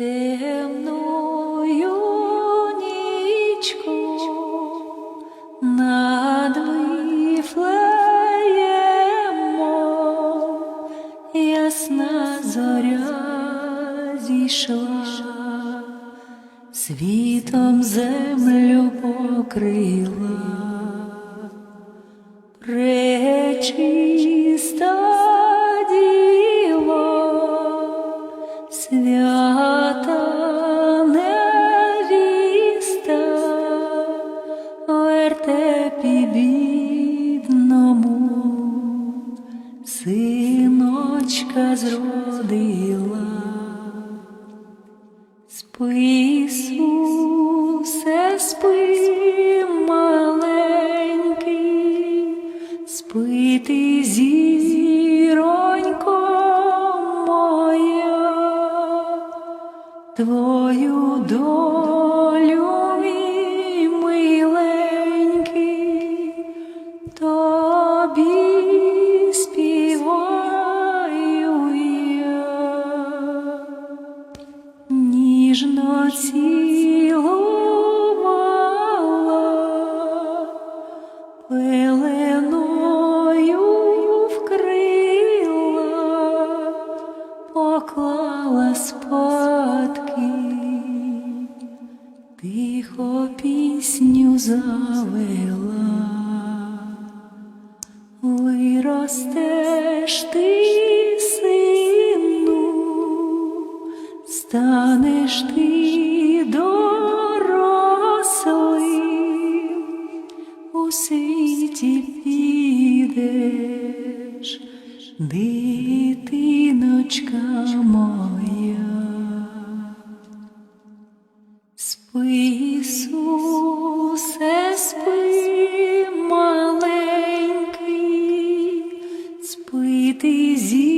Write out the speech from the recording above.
Темною нічку над Вифлеємом ясна зоря світом землю покрила, пречиста діво, свята бідному синочка зродила. Спи, Ісусе, спи, маленький, спи ти, зіронько моя, твою долю, ніжно цілувала, пеленою вкрила, поклала спадки, тихо пісню завела. Виростеш ти, станеш ти дорослим, у світі підеш, дитиночка моя. Спи, Ісусе, спи, маленький, спи ти, зіронько